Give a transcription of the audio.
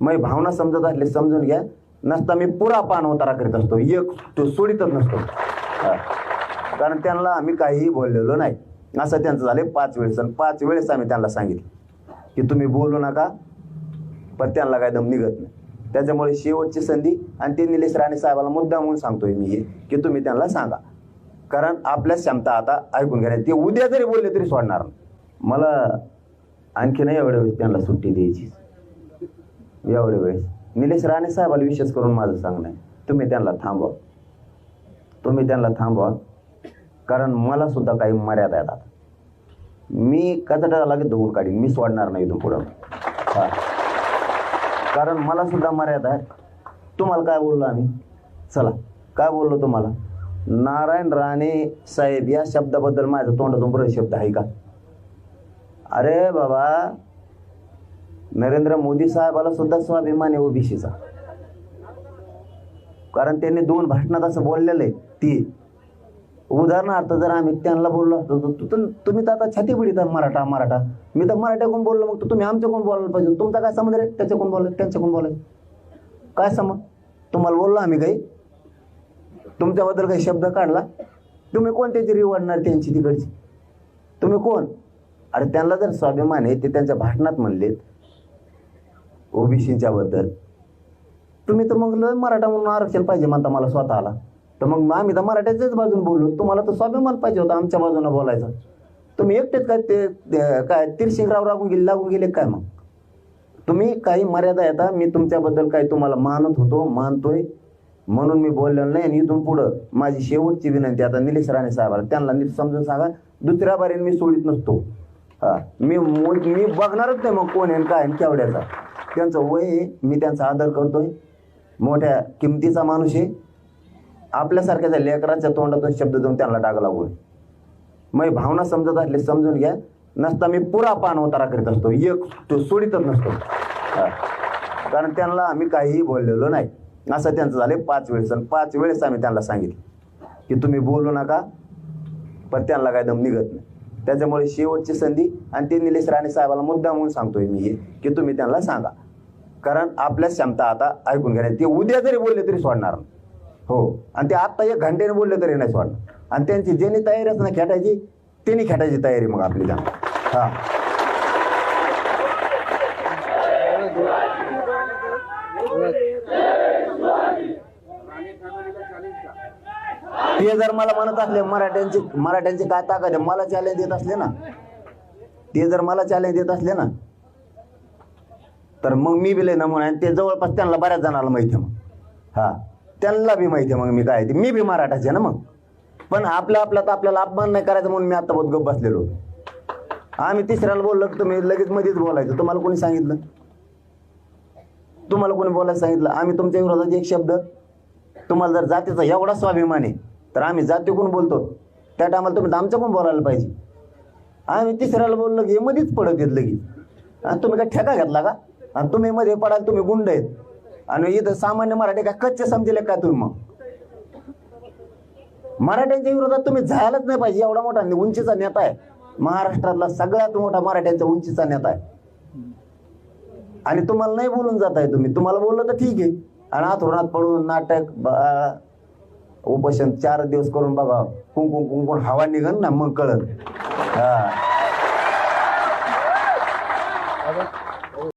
मग भावना समजत असले समजून घ्या. नसता मी पुरा पान उतारा करीत असतो. एक तो सोडितच नसतो. कारण त्यांना आम्ही काहीही बोललेलो नाही. असं त्यांचं झाले पाच वेळेस. आणि पाच वेळेस आम्ही त्यांना सांगितलं की तुम्ही बोलू नका पण त्यांना काय दम निघत नाही. त्याच्यामुळे शेवटची संधी आणि ते निलेश राणे साहेबाला मुद्दा म्हणून सांगतोय मी हे की तुम्ही त्यांना सांगा. कारण आपल्या क्षमता आता ऐकून घ्या. ते उद्या जरी बोलले तरी सोडणार मला आणखीनही एवढ्या वेळेस त्यांना सुट्टी द्यायची एवढ्या वेळेस. निलेश राणे साहेबाला विशेष करून माझं सांगणं आहे. तुम्ही त्यांना थांबवा. तुम्ही त्यांना थांबवा. कारण मला सुद्धा काही मर्यादा आहेत मी कचड्याला लगेच धुवून काढीन. मी सोडणार नाही इथून पुढं. हां. कारण मला सुद्धा मर्यादा आहे तुम्हाला काय बोललो आम्ही? चला. काय बोललो तुम्हाला? नारायण राणे साहेब या शब्दाबद्दल माझ्या तोंडातून बरं शब्द आहे का? अरे बाबा नरेंद्र मोदी साहेबाला सुद्धा स्वाभिमान आहे ओबीसीचा. कारण त्यांनी दोन भाषणात असं बोललेलं आहे ती. उदाहरणार्थ जर आम्ही त्यांना बोललो असतो तर तु- तुम्ही तर आता छाती पिढीत मराठा मराठा. मी तर मराठ्याकडून बोललो मग तुम्ही आमच्याकडून बोलायला पाहिजे. तुमचा काय समज रे? त्याच्याकडून बोलायचं त्यांच्याकडून बोलाय काय समज तुम्हाला बोललो आम्ही काही? तुमच्याबद्दल काही शब्द काढला? तुम्ही कोण त्याची रिवडणार त्यांची तिकडची? तुम्ही कोण? अरे त्यांना जर स्वाभिमान आहे ते त्यांच्या भाषणात म्हणलेत ओबीसीच्या बद्दल. तुम्ही तर मग मराठा म्हणून आरक्षण पाहिजे म्हणता मला स्वतःला. तर मग आम्ही तर मराठ्याच्याच बाजून बोललो तुम्हाला तर स्वाभिमान पाहिजे होता आमच्या बाजूने बोलायचं. तुम्ही एकटेच काय ते ते- काय तिरशिंगराव लागून गेले लागून गेले काय मग? तुम्ही काही मर्यादा येता मी तुमच्याबद्दल काही तुम्हाला मानत होतो मानतोय. म्हणून मी बोललेलो नाही. आणि इथून पुढं माझी शेवटची विनंती आता निलेश राणे साहेबाला. त्यांना नीट समजून सांगा. दुसऱ्या बारीने मी सोडित नसतो. हा. मी मो- मी बघणारच नाही मग कोण आहे आणि काय आणि केवढ्याचा. त्यांचं वय आहे मी त्यांचा आदर करतोय. मोठ्या किमतीचा माणूस आहे. आपल्यासारख्या लेकराच्या तोंडातून शब्द देऊन त्यांना डाग लागू नये मग भावना समजत असले समजून घ्या. नसता मी पुरा पान उतारा करीत असतो. एक तो सोडितच नसतो. कारण त्यांना आम्ही काहीही बोललेलो नाही. असं त्यांचं झाले पाच वेळेस आणि पाच वेळेस आम्ही त्यांना सांगितलं की तुम्ही बोलू नका पण त्यांना काय दम निघत नाही. त्याच्यामुळे शेवटची संधी आणि ते निलेश राणे साहेबाला मुद्दा म्हणून सांगतोय मी हे की तुम्ही त्यांना सांगा. कारण आपल्या क्षमता आता ऐकून घ्या ते उद्या जरी बोलले तरी सोडणार नाही. हो आणि ते आत्ता एक घंट्याने बोलले तरी नाही सोडणार. आणि त्यांची ज्यांनी तयारी असणार खेटायची त्यांनी खेटायची तयारी मग आपली त्यांना. हा. ते जर मला म्हणत असले मराठ्यांची मराठ्यांची काय ताकद आहे? मला चॅलेंज देत असले ना. ते जर मला चॅलेंज देत असले ना तर मग मी बी ना नमुना आणि ते जवळपास त्यांना बऱ्याच जणांना माहिती आहे मग. हा त्यांना बी माहिती आहे मग मी काय ते. मी बी मराठाचे ना मग. पण आपल्या आपला तर आपल्याला अपमान नाही करायचं म्हणून मी आता बहुत गप्प बसलेलो होतो. आम्ही तिसऱ्याला बोललो की तुम्ही लगेच मध्येच बोलायचं. तुम्हाला कोणी सांगितलं? तुम्हाला कोणी बोलायला सांगितलं? आम्ही तुमच्या विरोधात एक शब्द तुम्हाला जर जातीचा एवढा स्वाभिमान आहे तर आम्ही जातीकडून बोलतो. त्या टायमाला तुम्ही आमच्याकडून बोलायला पाहिजे. आम्ही तिसऱ्याला बोललो की मध्येच पडत येत लगी आणि तुम्ही काय ठेका घेतला का? आणि तुम्ही मध्ये पडाल तुम्ही गुंड आहेत. आणि इथं सामान्य मराठी काय कच्चे समजले का तुम्ही मग? मराठ्यांच्या विरोधात तुम्ही जायलाच नाही पाहिजे एवढा मोठा उंचीचा नेता आहे. महाराष्ट्रातला सगळ्यात मोठा मराठ्यांचा उंचीचा नेता आहे. आणि तुम्हाला नाही बोलून जात आहे तुम्ही. तुम्हाला बोललं तर ठीक आहे. आणि आथरुणात पडून नाटक उपोषण चार दिवस करून बघा कुंकुम कुंकुम हवा निघन ना मग कळल हा.